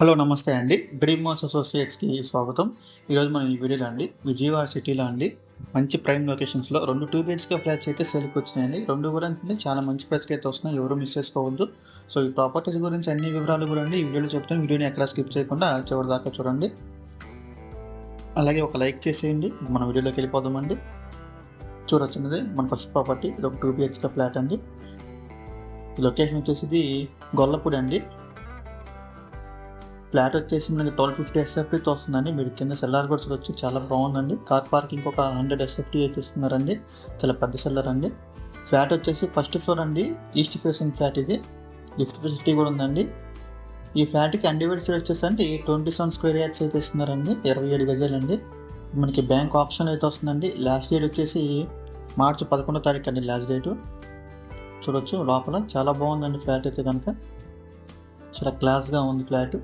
Hello నమస్తే అండి. Dream మోస్ అసోసియేట్స్కి స్వాగతం. ఈరోజు మనం ఈ వీడియోలో అండి విజయవాడ సిటీలో అండి మంచి ప్రైమ్ లొకేషన్స్లో రెండు టూ బిహెచ్కే ఫ్లాట్స్ అయితే సేల్కి వచ్చినాయండి. రెండు కూడా అంటే చాలా మంచి ప్రైస్కి అయితే వస్తున్నాయి ఎవరు మిస్ చేసుకోవద్దు. సో ఈ ప్రాపర్టీస్ గురించి అన్ని వివరాలు కూడా అండి ఈ వీడియోలో చెప్తాను. వీడియోని ఎక్కడ స్కిప్ చేయకుండా చివరి దాకా చూడండి. అలాగే ఒక లైక్ చేసేయండి మన వీడియోలోకి వెళ్ళిపోదామండి. చూడొచ్చినది మన ఫస్ట్ ప్రాపర్టీ ఇది ఒక టూ బిహెచ్కే ఫ్లాట్ అండి. ఈ లొకేషన్ వచ్చేసి ఇది గొల్లపూడి అండి. ఫ్లాట్ వచ్చేసి మనకి ట్వెల్వ్ ఫిఫ్టీ ఎస్ఎఫ్టీతో వస్తుందండి. మీరు కింద సెల్లార్ కూడా చూడొచ్చు. చాలా బాగుందండి. కార్ పార్కింగ్ ఒక హండ్రెడ్ ఎస్ఎఫ్టీ అయితే ఇస్తున్నారండి. చాలా పెద్ద సెల్లర్ అండి. ఫ్లాట్ వచ్చేసి ఫస్ట్ ఫ్లోర్ అండి. ఈస్ట్ ఫేసింగ్ ఫ్లాట్ ఇది. లిఫ్ట్ ఫెసిలిటీ కూడా ఉందండి. ఈ ఫ్లాట్కి అన్డివైడ్ సైడ్ వచ్చేసి అండి ట్వంటీ సెవెన్ స్క్వేర్ యార్డ్స్ అయితే ఇస్తున్నారండి. ఇరవై ఏడు గజాలండి మనకి బ్యాంక్ ఆప్షన్ అయితే వస్తుందండి. లాస్ట్ డేట్ వచ్చేసి మార్చి పదకొండో తారీఖు అండి లాస్ట్ డేటు చూడొచ్చు లోపల. చాలా బాగుందండి ఫ్లాట్ అయితే కనుక. చాలా క్లాస్గా ఉంది ఫ్లాట్.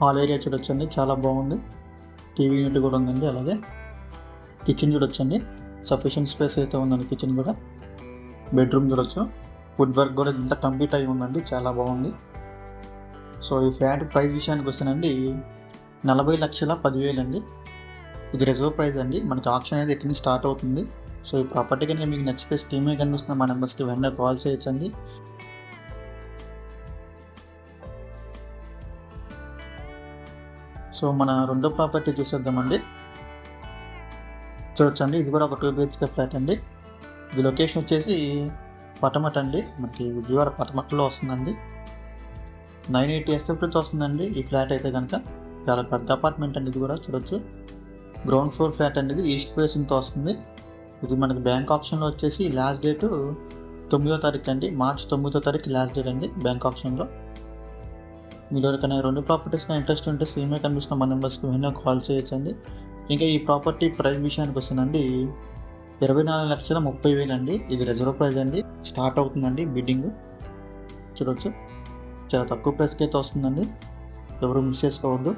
హాల్ ఏరియా చూడొచ్చండి. చాలా బాగుంది. టీవీ యూనిట్ కూడా ఉందండి అలాగే. కిచెన్ చూడొచ్చండి. సఫిషియెంట్ స్పేస్ అయితే ఉందండి కిచెన్ కూడా. బెడ్రూమ్ చూడొచ్చు. వుడ్ వర్క్ కూడా ఇంత కంప్లీట్ అయి ఉందండి. చాలా బాగుంది. సో ఈ ఫ్లాట్ ప్రైస్ విషయానికి వస్తేనండి నలభై లక్షల పదివేలు అండి. ఇది రిజర్వ్ ప్రైస్ అండి. మనకి ఆప్షన్ అనేది ఎక్కడి నుంచి స్టార్ట్ అవుతుంది. సో ఈ ప్రాపర్టీ కనుక మీకు నచ్చితే స్కీమే కనిపిస్తున్న మా నెంబర్స్కి వెంటనే కాల్ చేయొచ్చండి. సో మన రెండో ప్రాపర్టీ చూసేద్దామండి. చూడొచ్చండి ఇది కూడా ఒక టూ బిహెచ్కే ఫ్లాట్ అండి. ఇది లొకేషన్ వచ్చేసి పటమట అండి. మనకి విజయవాడ పటమట్లో వస్తుందండి. నైన్ ఎయిటీ ఎస్ఎఫ్టీతో వస్తుందండి ఈ ఫ్లాట్ అయితే కనుక. చాలా పెద్ద అపార్ట్మెంట్ అండి ఇది కూడా చూడొచ్చు. గ్రౌండ్ ఫ్లోర్ ఫ్లాట్ అనేది ఈస్ట్ ఫేసింగ్తో వస్తుంది. ఇది మనకి బ్యాంక్ ఆప్షన్లో వచ్చేసి లాస్ట్ డేటు తొమ్మిదో తారీఖు అండి. మార్చ్ తొమ్మిదో తారీఖు లాస్ట్ డేట్ అండి బ్యాంక్ ఆప్షన్లో మీరు ఎవరికైనా రెండు ప్రాపర్టీస్లో ఇంట్రెస్ట్ ఉంటే స్క్రీన్ మీద కనిపిస్తున్న మా నెంబర్స్కి వెంటనే కాల్ చేయొచ్చండి. ఇంకా ఈ ప్రాపర్టీ ప్రైస్ విషయానికి వస్తుందండి ఇరవై నాలుగు లక్షల ముప్పై వేలు అండి. ఇది రిజర్వ్ ప్రైస్ అండి. స్టార్ట్ అవుతుందండి బిడ్డింగ్ చూడొచ్చు. చాలా తక్కువ ప్రైస్కి అయితే వస్తుందండి. ఎవరు మిస్ చేసుకోవద్దు.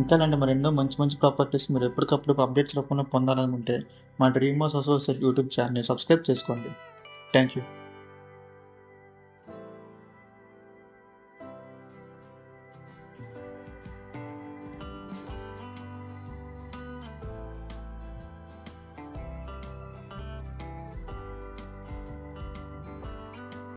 ఇంకా అండి మరి ఎన్నో మంచి మంచి ప్రాపర్టీస్ మీరు ఎప్పటికప్పుడు అప్డేట్స్ రూపంలో పొందాలనుకుంటే మా డ్రీమ్ హౌస్ అసోసియేట్ యూట్యూబ్ ఛానల్ని సబ్స్క్రైబ్ చేసుకోండి. Thank you